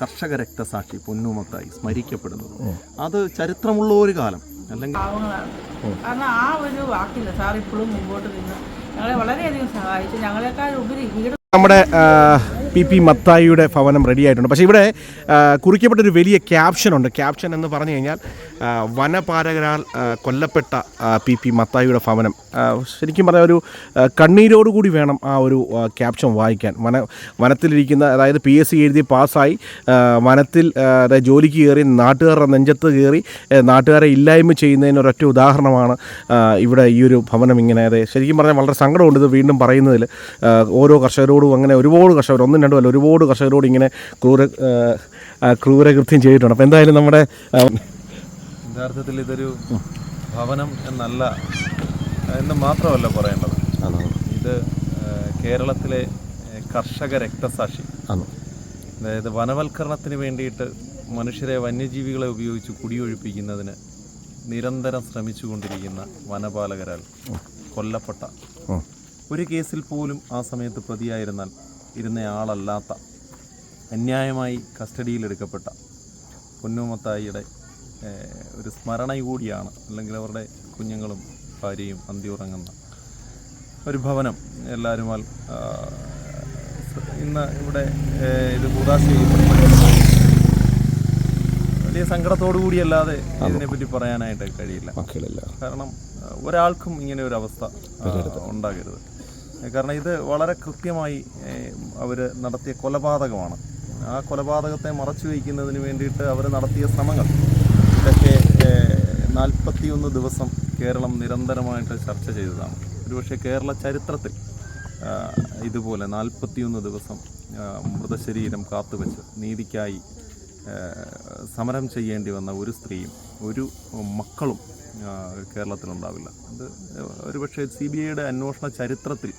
കർഷക രക്തസാക്ഷി പൊന്നുമത്തായി സ്മരിക്കപ്പെടുന്നത്. അത് ചരിത്രമുള്ള ഒരു കാലം. അല്ലെങ്കിൽ കാരണം ആ ഒരു വാക്കില്ല. സാർ ഇപ്പോഴും മുമ്പോട്ട് നിന്ന് ഞങ്ങളെ വളരെയധികം സഹായിച്ചു. ഞങ്ങളെക്കാൾ ഉപരി നമ്മുടെ പി പി മത്തായിയുടെ ഭവനം റെഡി ആയിട്ടുണ്ട്. പക്ഷേ ഇവിടെ കുറിക്കപ്പെട്ടൊരു വലിയ ക്യാപ്ഷൻ ഉണ്ട്. ക്യാപ്ഷൻ എന്ന് പറഞ്ഞു കഴിഞ്ഞാൽ ആ, കൊല്ലപ്പെട്ട പി പി മത്തായിയുടെ ഭവനം. ശരിക്കും പറഞ്ഞാൽ ഒരു കണ്ണീരോടുകൂടി വേണം ആ ഒരു ക്യാപ്ഷൻ വായിക്കാൻ. വന വനത്തിലിരിക്കുന്ന അതായത് പി എസ് സി എഴുതി പാസ്സായി വനത്തിൽ ജോലിക്ക് കയറി നാട്ടുകാരുടെ നെഞ്ചത്ത് കയറി നാട്ടുകാരെ ഇല്ലായ്മ ചെയ്യുന്നതിന് ഒരൊറ്റ ഉദാഹരണമാണ് ഇവിടെ ഈ ഒരു ഭവനം ഇങ്ങനെ. അതെ ശരിക്കും പറഞ്ഞാൽ വളരെ സങ്കടമുണ്ട് ഇത് വീണ്ടും പറയുന്നതിൽ. ഓരോ കർഷകരോടും അങ്ങനെ ഒരുപാട് കർഷകർ ഒന്നും രണ്ടും അല്ല ഒരുപാട് കർഷകരോട് ഇങ്ങനെ ക്രൂര ക്രൂരകൃത്യം ചെയ്തിട്ടുണ്ട്. അപ്പോൾ എന്തായാലും നമ്മുടെ യഥാർത്ഥത്തിൽ ഇതൊരു ഭവനം എന്നല്ല എന്ന് മാത്രമല്ല പറയേണ്ടത്. ഇത് കേരളത്തിലെ കർഷക രക്തസാക്ഷി. അതായത് വനവൽക്കരണത്തിന് വേണ്ടിയിട്ട് മനുഷ്യരെ വന്യജീവികളെ ഉപയോഗിച്ച് കുടിയൊഴിപ്പിക്കുന്നതിന് നിരന്തരം ശ്രമിച്ചുകൊണ്ടിരിക്കുന്ന വനപാലകരാൽ കൊല്ലപ്പെട്ട. ഒരു കേസിൽ പോലും ആ സമയത്ത് പ്രതിയായിരുന്നാൽ ഇരുന്നയാളല്ലാത്ത അന്യായമായി കസ്റ്റഡിയിലെടുക്കപ്പെട്ട പൊന്നുമത്തായിയുടെ ഒരു സ്മരണ കൂടിയാണ്. അല്ലെങ്കിൽ അവരുടെ കുഞ്ഞുങ്ങളും ഭാര്യയും അന്തി ഉറങ്ങുന്ന ഒരു ഭവനം എല്ലാവരുമാൽ ഇന്ന് ഇവിടെ ഇത് കൂടാശ വലിയ സങ്കടത്തോടു കൂടിയല്ലാതെ ഇതിനെപ്പറ്റി പറയാനായിട്ട് കഴിയില്ല. കാരണം ഒരാൾക്കും ഇങ്ങനെ ഒരു അവസ്ഥ ഉണ്ടാകരുത്. കാരണം ഇത് വളരെ കൃത്യമായി അവർ നടത്തിയ കൊലപാതകമാണ്. ആ കൊലപാതകത്തെ മറച്ചു വയ്ക്കുന്നതിന് വേണ്ടിയിട്ട് അവർ നടത്തിയ ശ്രമങ്ങൾ ഇതൊക്കെ നാൽപ്പത്തിയൊന്ന് ദിവസം കേരളം നിരന്തരമായിട്ട് ചർച്ച ചെയ്തതാണ്. ഒരുപക്ഷെ കേരള ചരിത്രത്തിൽ ഇതുപോലെ നാൽപ്പത്തിയൊന്ന് ദിവസം മൃതശരീരം കാത്തുവെച്ച് നീതിക്കായി സമരം ചെയ്യേണ്ടി വന്ന ഒരു സ്ത്രീയും ഒരു മക്കളും കേരളത്തിലുണ്ടാവില്ല. അത് ഒരുപക്ഷെ സി ബി ഐയുടെ അന്വേഷണ ചരിത്രത്തിൽ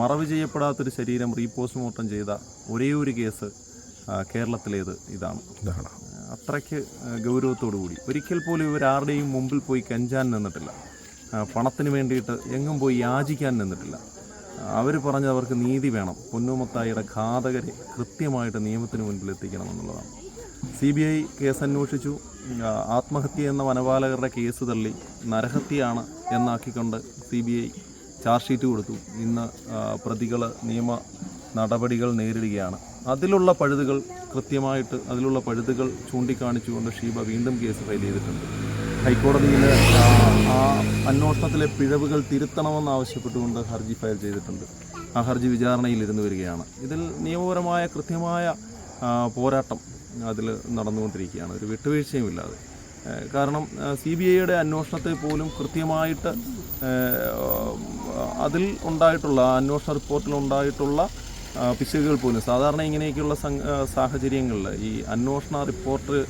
മറവ് ചെയ്യപ്പെടാത്തൊരു ശരീരം റീപോസ്റ്റ്മോർട്ടം ചെയ്ത ഒരേ ഒരു കേസ് കേരളത്തിലേത് ഇതാണ്. ഇതാണ്. അത്രയ്ക്ക് ഗൗരവത്തോടു കൂടി. ഒരിക്കൽ പോലും ഇവർ ഇവരാരുടെയും മുമ്പിൽ പോയി കെഞ്ചാൻ നിന്നിട്ടില്ല. പണത്തിന് വേണ്ടിയിട്ട് എങ്ങും പോയി യാചിക്കാൻ നിന്നിട്ടില്ല. അവർ പറഞ്ഞത് അവർക്ക് നീതി വേണം. പൊന്നുമത്തായിയുടെ ഘാതകരെ കൃത്യമായിട്ട് നിയമത്തിന് മുൻപിൽ എത്തിക്കണം എന്നുള്ളതാണ് സി ബി ഐ കേസ് അന്വേഷിച്ചു. ആത്മഹത്യ എന്ന വനപാലകരുടെ കേസ് തള്ളി നരഹത്യയാണ് എന്നാക്കിക്കൊണ്ട് C B I charge sheet കൊടുത്തു. ഇന്ന് പ്രതികൾ നിയമ നടപടികൾ നേരിടുകയാണ്. അതിലുള്ള പഴുതുകൾ കൃത്യമായിട്ട് അതിലുള്ള പഴുതുകൾ ചൂണ്ടിക്കാണിച്ചുകൊണ്ട് ഷീബ വീണ്ടും കേസ് ഫയൽ ചെയ്തിട്ടുണ്ട്. ഹൈക്കോടതിയിൽ ആ, അന്വേഷണത്തിലെ പിഴവുകൾ തിരുത്തണമെന്ന് ആവശ്യപ്പെട്ടുകൊണ്ട് ഹർജി ഫയൽ ചെയ്തിട്ടുണ്ട്. ആ ഹർജി വിചാരണയിൽ ഇരുന്ന് വരികയാണ്. ഇതിൽ നിയമപരമായ കൃത്യമായ പോരാട്ടം അതിൽ നടന്നുകൊണ്ടിരിക്കുകയാണ്. ഒരു വിട്ടുവീഴ്ചയുമില്ലാതെ. കാരണം സി ബി ഐയുടെ അന്വേഷണത്തെ പോലും കൃത്യമായിട്ട് അതിൽ ഉണ്ടായിട്ടുള്ള അന്വേഷണ റിപ്പോർട്ടിൽ ഉണ്ടായിട്ടുള്ള പിശകുകൾ പോലും. സാധാരണ ഇങ്ങനെയൊക്കെയുള്ള സം- സാഹചര്യങ്ങളിൽ ഈ അന്വേഷണ റിപ്പോർട്ട്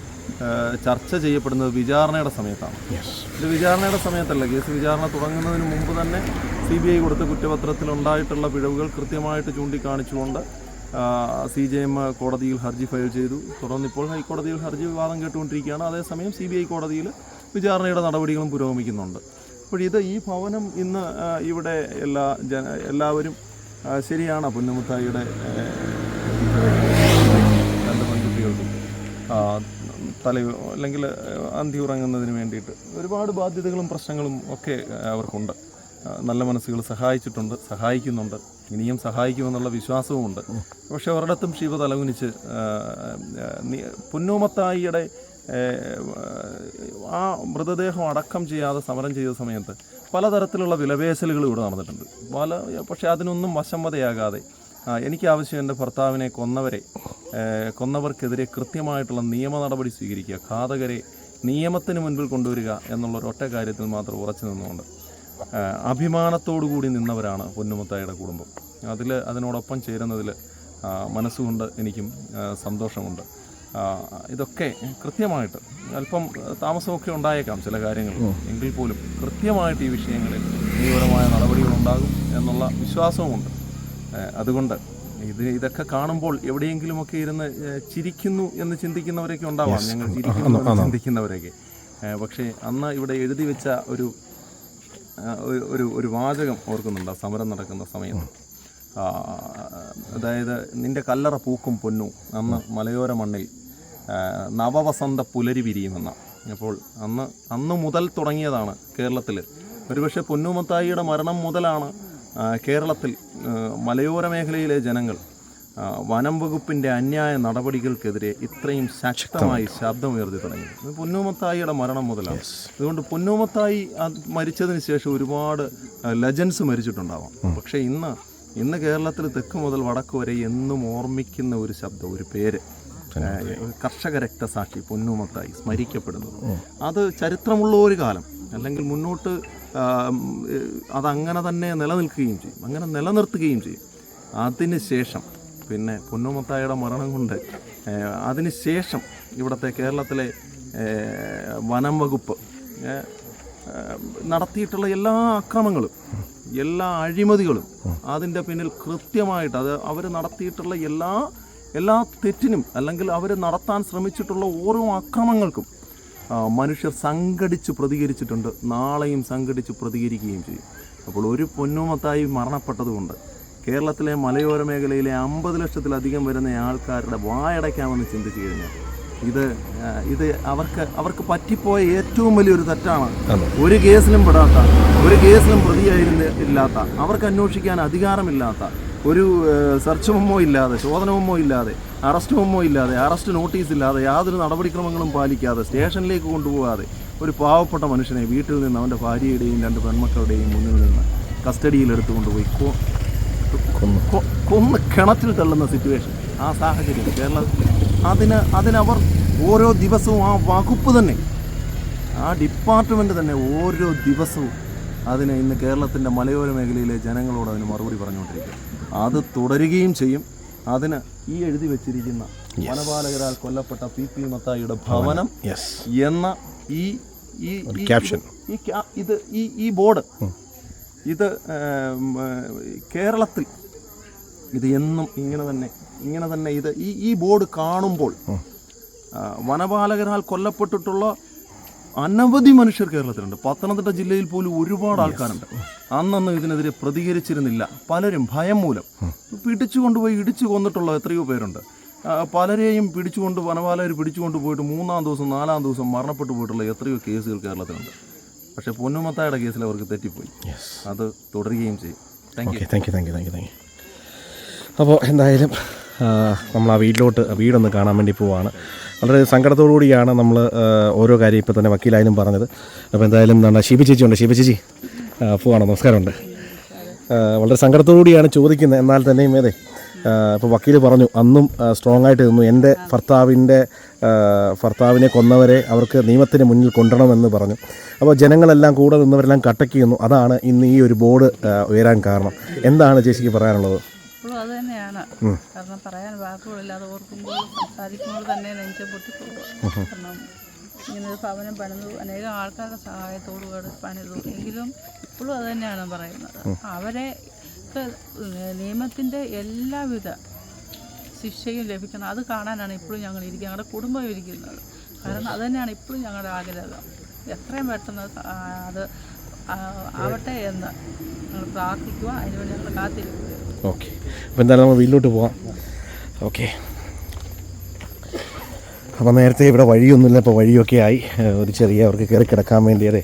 ചർച്ച ചെയ്യപ്പെടുന്നത് വിചാരണയുടെ സമയത്താണ്. ഇത് വിചാരണയുടെ സമയത്തല്ല. കേസ് വിചാരണ തുടങ്ങുന്നതിന് മുമ്പ് തന്നെ സി ബി ഐ കൊടുത്ത കുറ്റപത്രത്തിൽ ഉണ്ടായിട്ടുള്ള പിഴവുകൾ കൃത്യമായിട്ട് ചൂണ്ടിക്കാണിച്ചുകൊണ്ട് സി ജെ എം കോടതിയിൽ ഹർജി ഫയൽ ചെയ്തു. തുടർന്ന് ഇപ്പോൾ ഹൈക്കോടതിയിൽ ഹർജി വിവാദം കേട്ടുകൊണ്ടിരിക്കുകയാണ്. അതേസമയം സി ബി ഐ കോടതിയിൽ വിചാരണയുടെ നടപടികളും പുരോഗമിക്കുന്നുണ്ട്. അപ്പോൾ ഇത് ഈ ഭവനം ഇന്ന് ഇവിടെ എല്ലാ ജന എല്ലാവരും ശരിയാണ് പൊന്നുമുത്തായിയുടെ രണ്ട് പെൺകുട്ടികൾക്കും. തല അല്ലെങ്കിൽ അന്തി ഉറങ്ങുന്നതിന് വേണ്ടിയിട്ട് ഒരുപാട് ബാധ്യതകളും പ്രശ്നങ്ങളും ഒക്കെ അവർക്കുണ്ട്. നല്ല മനസ്സുകൾ സഹായിച്ചിട്ടുണ്ട് സഹായിക്കുന്നുണ്ട്. ഇനിയും സഹായിക്കുമെന്നുള്ള വിശ്വാസവുമുണ്ട്. പക്ഷെ ഒരിടത്തും ശിവ തലകുനിച്ച് പൊന്നുമത്തായിയുടെ ആ മൃതദേഹം അടക്കം ചെയ്യാതെ സമരം ചെയ്ത സമയത്ത് പലതരത്തിലുള്ള വിലപേശലുകൾ ഇവിടെ നടന്നിട്ടുണ്ട്. പല പക്ഷേ അതിനൊന്നും വശംവതയാകാതെ ആ, എനിക്ക് ആവശ്യം എന്റെ ഭർത്താവിനെ കൊന്നവരെ കൊന്നവർക്കെതിരെ കൃത്യമായിട്ടുള്ള നിയമ നടപടി സ്വീകരിക്കുക ഘാതകരെ നിയമത്തിന് മുൻപിൽ കൊണ്ടുവരിക എന്നുള്ള ഒറ്റ കാര്യത്തിൽ മാത്രം ഉറച്ചു നിന്നുകൊണ്ട് അഭിമാനത്തോടു കൂടി നിന്നവരാണ് പൊന്നുമുത്തായുടെ കുടുംബം. അതിൽ അതിനോടൊപ്പം ചേരുന്നതിൽ മനസ്സുകൊണ്ട് എനിക്കും സന്തോഷമുണ്ട്. ഇതൊക്കെ കൃത്യമായിട്ട് അല്പം താമസമൊക്കെ ഉണ്ടായേക്കാം ചില കാര്യങ്ങൾ. എങ്കിൽ പോലും കൃത്യമായിട്ട് ഈ വിഷയങ്ങളിൽ നിയമപരമായ നടപടികളുണ്ടാകും എന്നുള്ള വിശ്വാസവുമുണ്ട്. അതുകൊണ്ട് ഇത് ഇതൊക്കെ കാണുമ്പോൾ എവിടെയെങ്കിലുമൊക്കെ ഇരുന്ന് ചിരിക്കുന്നു എന്ന് ചിന്തിക്കുന്നവരൊക്കെ ഉണ്ടാവാം. ഞങ്ങൾ ചിരിക്കുന്നു എന്ന് ചിന്തിക്കുന്നവരൊക്കെ. പക്ഷേ അന്ന് ഇവിടെ എഴുതി വെച്ച ഒരു ഒരു- ഒരു വാചകം ഓർക്കുന്നുണ്ട് സമരം നടക്കുന്ന സമയത്ത്. അതായത് നിന്റെ കല്ലറ പൂക്കും പൊന്നു. അന്ന് മലയോര മണ്ണിൽ നവവസന്ത പുലരി വിരിയുമെന്ന. അപ്പോൾ അന്ന് അന്ന് മുതൽ തുടങ്ങിയതാണ് കേരളത്തിൽ ഒരുപക്ഷെ പൊന്നുമത്തായിയുടെ മരണം മുതലാണ് കേരളത്തിൽ മലയോര മേഖലയിലെ ജനങ്ങൾ വനം വകുപ്പിന്റെ അന്യായ നടപടികൾക്കെതിരെ ഇത്രയും ശക്തമായി ശബ്ദമുയർത്തി തുടങ്ങി ഇത് പൊന്നൂമത്തായിയുടെ മരണം മുതലാണ്. അതുകൊണ്ട് പൊന്നൂമത്തായി മരിച്ചതിന് ശേഷം ഒരുപാട് ലെജൻസ് മരിച്ചിട്ടുണ്ടാവാം. പക്ഷേ ഇന്ന് ഇന്ന് കേരളത്തിൽ തെക്ക് മുതൽ വടക്ക് വരെ എന്നും ഓർമ്മിക്കുന്ന ഒരു ശബ്ദം ഒരു പേര്. കർഷക രക്തസാക്ഷി പൊന്നുമത്തായി സ്മരിക്കപ്പെടുന്നത്. അത് ചരിത്രമുള്ള ഒരു കാലം. അല്ലെങ്കിൽ മുന്നോട്ട് അതങ്ങനെ തന്നെ നിലനിൽക്കുകയും ചെയ്യും. അങ്ങനെ നിലനിർത്തുകയും ചെയ്യും. അതിന് ശേഷം പിന്നെ പൊന്നുമത്തായുടെ മരണം കൊണ്ട് അതിനുശേഷം അതിന് ശേഷം ഇവിടുത്തെ കേരളത്തിലെ വനം വകുപ്പ് നടത്തിയിട്ടുള്ള എല്ലാ അക്രമങ്ങളും എല്ലാ അഴിമതികളും അതിന്റെ പിന്നിൽ കൃത്യമായിട്ട് അത് അവർ നടത്തിയിട്ടുള്ള എല്ലാ എല്ലാ തെറ്റിനും അല്ലെങ്കിൽ അവർ നടത്താൻ ശ്രമിച്ചിട്ടുള്ള ഓരോ അക്രമങ്ങൾക്കും മനുഷ്യർ സംഘടിച്ച് പ്രതികരിച്ചിട്ടുണ്ട് നാളെയും സംഘടിച്ച് പ്രതികരിക്കുകയും ചെയ്യും. അപ്പോൾ ഒരു പൊന്നുമത്തായി മരണപ്പെട്ടതുകൊണ്ട് കേരളത്തിലെ മലയോര മേഖലയിലെ അമ്പത് ലക്ഷത്തിലധികം വരുന്ന ആൾക്കാരുടെ വായടയ്ക്കാമെന്ന് ചിന്തിച്ചു കഴിഞ്ഞാൽ ഇത് ഇത് അവർക്ക് അവർക്ക് പറ്റിപ്പോയ ഏറ്റവും വലിയൊരു തെറ്റാണ്. ഒരു കേസിലും പെടാത്ത ഒരു കേസിലും പ്രതിയായിരുന്നു ഇല്ലാത്ത അവർക്ക് അന്വേഷിക്കാൻ അധികാരമില്ലാത്ത ഒരു സെർച്ച് മെമ്മോ ഇല്ലാതെ ശോധന മെമ്മോ ഇല്ലാതെ അറസ്റ്റ് മെമ്മോ ഇല്ലാതെ അറസ്റ്റ് നോട്ടീസ് ഇല്ലാതെ യാതൊരു നടപടിക്രമങ്ങളും പാലിക്കാതെ സ്റ്റേഷനിലേക്ക് കൊണ്ടുപോകാതെ ഒരു പാവപ്പെട്ട മനുഷ്യനെ വീട്ടിൽ നിന്ന് അവന്റെ ഭാര്യയുടെയും രണ്ട് പെൺമക്കളുടെയും മുന്നിൽ നിന്ന് കസ്റ്റഡിയിൽ കൊണ്ടുപോയി കൊന്ന്. കിണറ്റിൽ തള്ളുന്ന സിറ്റുവേഷൻ ആ സാഹചര്യം കേരളത്തിൽ അതിന് അതിനവർ ഓരോ ദിവസവും ആ വകുപ്പ് തന്നെ ആ ഡിപ്പാർട്ട്മെന്റ് തന്നെ ഓരോ ദിവസവും അതിന് ഇന്ന് കേരളത്തിന്റെ മലയോര മേഖലയിലെ ജനങ്ങളോട് അതിന് മറുപടി പറഞ്ഞുകൊണ്ടിരിക്കും. അത് തുടരുകയും ചെയ്യും. അതിന് ഈ എഴുതി വെച്ചിരിക്കുന്ന വനപാലകരാൽ കൊല്ലപ്പെട്ട പി പി മത്തായിയുടെ ഭവനം എന്ന ഈ ഈ ക്യാപ്ഷൻ. ഈ ഇത് ഈ ഈ ബോർഡ് ഇത് കേരളത്തിൽ ഇത് എന്നും ഇങ്ങനെ തന്നെ ഇങ്ങനെ തന്നെ ഇത് ഈ ഈ ബോർഡ് കാണുമ്പോൾ വനപാലകരാൽ കൊല്ലപ്പെട്ടിട്ടുള്ള അനവധി മനുഷ്യർ കേരളത്തിലുണ്ട്. പത്തനംതിട്ട ജില്ലയിൽ പോലും ഒരുപാട് ആൾക്കാരുണ്ട്. അന്നൊന്നും ഇതിനെതിരെ പ്രതികരിച്ചിരുന്നില്ല. പലരും ഭയം മൂലം. പിടിച്ചു കൊണ്ടുപോയി ഇടിച്ചു കൊന്നിട്ടുള്ള എത്രയോ പേരുണ്ട്. പലരെയും പിടിച്ചുകൊണ്ട് വനപാലകർ പിടിച്ചുകൊണ്ട് പോയിട്ട് മൂന്നാം ദിവസം നാലാം ദിവസം മരണപ്പെട്ടു പോയിട്ടുള്ള എത്രയോ കേസുകൾ കേരളത്തിലുണ്ട്. പക്ഷേ പൊന്നുമത്തായുടെ കേസിൽ അവർക്ക് തെറ്റിപ്പോയി. അത് തുടരുകയും ചെയ്യും. Thank you thank you thank you thank you thank you അപ്പോൾ എന്തായാലും നമ്മൾ ആ വീട്ടിലോട്ട് വീടൊന്ന് കാണാൻ വേണ്ടി പോവാണ്. വളരെ സങ്കടത്തോടു കൂടിയാണ് നമ്മൾ ഓരോ കാര്യം ഇപ്പോൾ തന്നെ വക്കീലായാലും പറഞ്ഞത്. അപ്പോൾ എന്തായാലും എന്താണ് ശിബി ചേച്ചി ഉണ്ട്. ശിബി ചേച്ചി പോവാണ്. നമസ്കാരമുണ്ട്. വളരെ സങ്കടത്തോടു കൂടിയാണ് ചോദിക്കുന്നത്. എന്നാൽ തന്നെയും അതെ ഇപ്പോൾ വക്കീൽ പറഞ്ഞു അന്നും സ്ട്രോങ് ആയിട്ട് നിന്നു. എന്റെ ഭർത്താവിന്റെ ഭർത്താവിനെ കൊന്നവരെ അവർക്ക് നിയമത്തിന് മുന്നിൽ കൊണ്ടുവരണമെന്ന് പറഞ്ഞു. അപ്പോൾ ജനങ്ങളെല്ലാം കൂടെ നിന്നവരെല്ലാം കട്ടക്കി നിന്നു അതാണ് ഇന്ന് ഈ ഒരു ബോർഡ് ഉയരാൻ കാരണം. എന്താണ് ചേച്ചിക്ക് പറയാനുള്ളത്? ഇപ്പോഴും അത് തന്നെയാണ്. കാരണം പറയാൻ വാക്കുകളില്ലാതെ ഓർക്കുമ്പോൾ സംസാരിക്കുമ്പോൾ തന്നെ നെഞ്ചെ പൊട്ടിപ്പോവുക കാരണം ഇങ്ങനെ ഒരു ഭവനം പണിതു അനേകം ആൾക്കാരുടെ സഹായത്തോടു കൂടി പണിതു. എങ്കിലും ഇപ്പോഴും അത് തന്നെയാണ് പറയുന്നത്. അവരെ നിയമത്തിന്റെ നിയമത്തിന്റെ എല്ലാവിധ ശിക്ഷയും ലഭിക്കണം. അത് കാണാനാണ് ഇപ്പോഴും ഞങ്ങൾ ഇരിക്കുന്നത്. ഞങ്ങളുടെ കുടുംബം ഇരിക്കുന്നത്. കാരണം അത് തന്നെയാണ് ഇപ്പോഴും ഞങ്ങളുടെ ആഗ്രഹം. എത്രയും പെട്ടെന്ന് അത് ആവട്ടെ എന്ന് ഞങ്ങൾ പ്രാർത്ഥിക്കുക. അതിനുവേണ്ടി ഞങ്ങൾ കാത്തിരിക്കുക ഓക്കെ. അപ്പോൾ എന്തായാലും നമ്മൾ വീട്ടിലോട്ട് പോവാം. ഓക്കെ. അപ്പോൾ നേരത്തെ ഇവിടെ വഴിയൊന്നുമില്ല ഇപ്പോൾ വഴിയൊക്കെ ആയി. ഒരു ചെറിയ അവർക്ക് കയറി കിടക്കാൻ വേണ്ടി അതെ.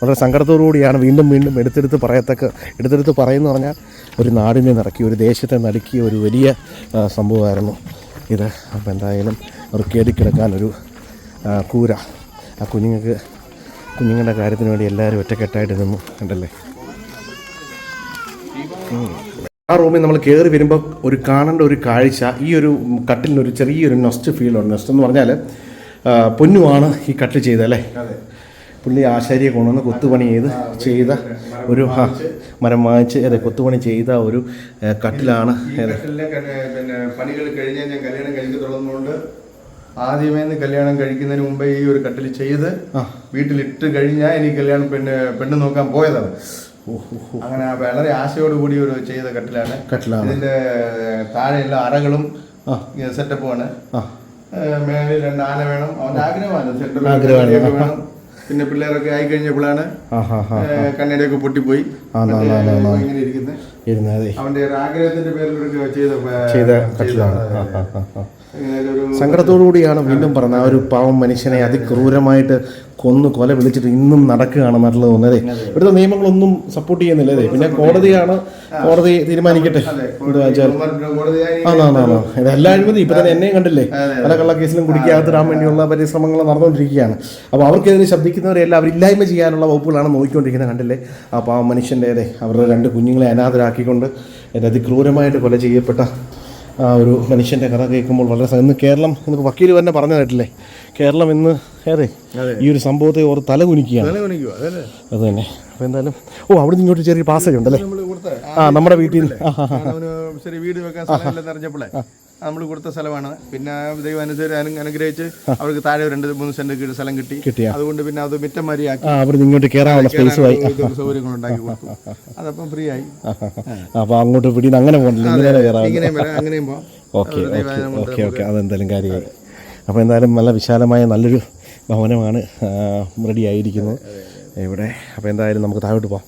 വളരെ സങ്കടത്തോടു കൂടിയാണ് വീണ്ടും വീണ്ടും എടുത്തെടുത്ത് പറയത്തക്ക എടുത്തെടുത്ത് പറയുന്നു പറഞ്ഞാൽ ഒരു നാടിനെ നിറക്കി ഒരു ദേശത്തെ നടുക്കിയ ഒരു വലിയ സംഭവമായിരുന്നു ഇത്. അപ്പോൾ എന്തായാലും അവർ കയറി കിടക്കാൻ ഒരു കൂര. ആ കുഞ്ഞുങ്ങൾക്ക് കുഞ്ഞുങ്ങളുടെ കാര്യത്തിന് വേണ്ടി എല്ലാവരും ഒറ്റക്കെട്ടായിട്ട് നിന്നു കണ്ടല്ലേ? ആ റൂമിൽ നമ്മൾ കയറി വരുമ്പോൾ ഒരു കാണേണ്ട ഒരു കാഴ്ച ഈ ഒരു കട്ടിലിന് ഒരു ചെറിയൊരു നൊസ്റ്റ് ഫീൽ ഉണ്ട്. നെസ്റ്റ് എന്ന് പറഞ്ഞാൽ പൊന്നുമാണ് പൊന്നുവാണ് ഈ കട്ടിൽ ചെയ്തല്ലേ പുള്ളി ആശാരിയെ കൊണ്ടുവന്ന് കൊത്തുപണി ചെയ്ത് ചെയ്ത ഒരു ഹാ മരം വാങ്ങിച്ച് അതെ കൊത്തുപണി ചെയ്ത ഒരു കട്ടിലാണ്. പിന്നെ പണികൾ കഴിഞ്ഞ് ഞാൻ കല്യാണം കഴിക്കത്തുള്ളതുകൊണ്ട് ആദ്യമേ നിന്ന് കല്യാണം കഴിക്കുന്നതിന് മുമ്പേ ഈ ഒരു കട്ടിൽ ചെയ്ത് വീട്ടിലിട്ട് കഴിഞ്ഞാൽ എനിക്ക് കല്യാണം പെണ്ണ് പെണ്ണ് നോക്കാൻ പോയതാണ്. അങ്ങനെ വളരെ ആശയോടുകൂടി ഒരു ചെയ്ത കട്ടിലാണ്. കട്ടിലാണ്. ഇതിന്റെ താഴെയുള്ള അറകളും സെറ്റപ്പുമാണ് ആണ്. മേളിൽ രണ്ട് ആന വേണം. അവന്റെ ആഗ്രഹമാണ്. സെൻട്രൽ ആഗ്രഹമാണ്. വേണം. പിന്നെ പിള്ളേരൊക്കെ ആയി കഴിഞ്ഞപ്പോഴാണ് കണ്ണടിയൊക്കെ പൊട്ടിപ്പോയി. ഇങ്ങനെ ഇരിക്കുന്നത് അവന്റെ ഒരു ആഗ്രഹത്തിന്റെ പേരിൽ ഒരു ചെയ്ത ചെയ്ത കട്ടിലാണ്. സങ്കടത്തോടു കൂടിയാണ് വീണ്ടും പറഞ്ഞത്. ആ ഒരു പാവം മനുഷ്യനെ അതിക്രൂരമായിട്ട് കൊന്നു കൊല വിളിച്ചിട്ട് ഇന്നും നടക്കുകയാണെന്നുള്ളത് തോന്നുന്നത് ഇവിടുത്തെ നിയമങ്ങളൊന്നും സപ്പോർട്ട് ചെയ്യുന്നില്ല അതെ പിന്നെ കോടതിയാണ് കോടതി തീരുമാനിക്കട്ടെ? ആണാണാണോ ഇതെല്ലാം അഴിമതി. ഇപ്പൊ തന്നെ എന്നെയും കണ്ടില്ലേ? പല കള്ള കേസിലും കുടിക്കാത്തിടാൻ വേണ്ടിയുള്ള പരിശ്രമങ്ങൾ നടന്നുകൊണ്ടിരിക്കുകയാണ്. അപ്പോൾ അവർക്കെതിരെ ശബ്ദിക്കുന്നവരെല്ലാം അവരില്ലായ്മ ചെയ്യാനുള്ള വകുപ്പുകളാണ് നോക്കിക്കൊണ്ടിരിക്കുന്നത് കണ്ടില്ലേ? അപ്പോൾ ആ മനുഷ്യന്റെ അതെ അവരുടെ രണ്ട് കുഞ്ഞുങ്ങളെ അനാഥരാക്കിക്കൊണ്ട് അതിക്രൂരമായിട്ട് കൊല ചെയ്യപ്പെട്ട ആ ഒരു മനുഷ്യന്റെ കഥ കേൾക്കുമ്പോൾ വളരെ ഇന്ന് കേരളം ഇന്ന് വക്കീൽ തന്നെ പറഞ്ഞു കേട്ടില്ലേ കേരളം ഇന്ന് അതെ. ഈ ഒരു സംഭവത്തെ ഓർ തല കുനിക്കുകയാണ്? അത് തന്നെ അപ്പോൾ എന്തായാലും ഓ അവിടെ നിന്ന് ഇങ്ങോട്ട് ചെറിയ പാസേജ് ഉണ്ടല്ലേ? ആ നമ്മുടെ വീട്ടിൽ നിന്ന്. ശരി വീട് വെക്കാൻ നമ്മൾ കൊടുത്ത സ്ഥലമാണ്. പിന്നെ ദൈവം അനുസരിച്ച് അനുഗ്രഹിച്ച് അവർക്ക് താഴെ രണ്ട് മൂന്ന് സെന്റ് കീഴ് സ്ഥലം കിട്ടി. അതുകൊണ്ട് പിന്നെ അത് മിറ്റമാരിയാക്കി. ആ അവിടെ നിന്ന് ഇങ്ങോട്ട് കയറാനുള്ള സ്പേസുമായി സൗകര്യങ്ങൾ ഉണ്ടാക്കി കൊടുത്തു. അതപ്പം ഫ്രീ ആയി. അപ്പോൾ അങ്ങോട്ട് പിടിയിൽ അങ്ങനെ അങ്ങനെയും പോവാം. ഓക്കെ ഓക്കെ ഓക്കെ ഓക്കെ അതെന്തായാലും കാര്യമായി. അപ്പോൾ എന്തായാലും നല്ല വിശാലമായ നല്ലൊരു ഭവനമാണ് റെഡി ആയിരിക്കുന്നത് ഇവിടെ. അപ്പോൾ എന്തായാലും നമുക്ക് താഴോട്ട് പോകാം